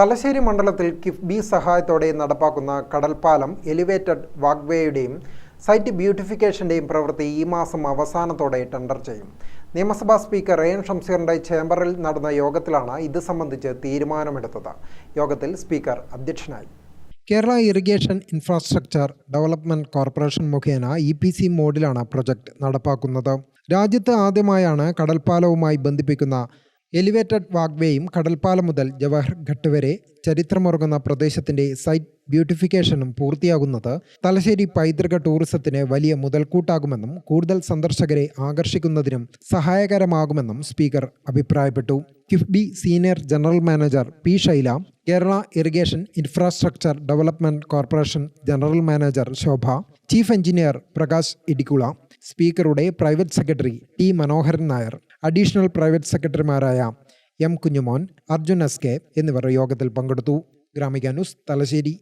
തലശ്ശേരി മണ്ഡലത്തിൽ കിഫ്ബി സഹായത്തോടെ നടപ്പാക്കുന്ന കടൽപ്പാലം എലിവേറ്റഡ് വാക്വേയുടെയും സൈറ്റ് ബ്യൂട്ടിഫിക്കേഷന്റെയും പ്രവൃത്തി ഈ മാസം അവസാനത്തോടെ ടെൻഡർ ചെയ്യും. നിയമസഭാ സ്പീക്കർ എ എൻ ഷംസീറിന്റെ ചേംബറിൽ നടന്ന യോഗത്തിലാണ് ഇത് സംബന്ധിച്ച് തീരുമാനമെടുത്തത്. യോഗത്തിൽ സ്പീക്കർ അധ്യക്ഷനായി. Kerala irrigation infrastructure development corporation മുഖേന ഇ പി സി മോഡിലാണ് പ്രൊജക്ട് നടപ്പാക്കുന്നത്. രാജ്യത്ത് ആദ്യമായാണ് കടൽപ്പാലവുമായി ബന്ധിപ്പിക്കുന്ന എലിവേറ്റഡ് വാക്വേയും കടൽപ്പാലം മുതൽ ജവഹർ ഘട്ട് വരെ ചരിത്രമുറങ്ങുന്ന പ്രദേശത്തിന്റെ സൈറ്റ് ബ്യൂട്ടിഫിക്കേഷനും പൂർത്തിയാകുന്നത് തലശ്ശേരി പൈതൃക ടൂറിസത്തിന് വലിയ മുതൽക്കൂട്ടാകുമെന്നും കൂടുതൽ സന്ദർശകരെ ആകർഷിക്കുന്നതിനും സഹായകരമാകുമെന്നും സ്പീക്കർ അഭിപ്രായപ്പെട്ടു. KIIFB senior general manager P Shaila Kerala irrigation infrastructure development corporation general manager Shobha chief engineer Prakash Idikkula സ്പീക്കറുടെ private secretary T Manoharan Nair additional private സെക്രട്ടറിമാരായ M Kunjumon Arjun S K എന്നിവർ യോഗത്തിൽ പങ്കെടുത്തു. Gramika news Thalassery.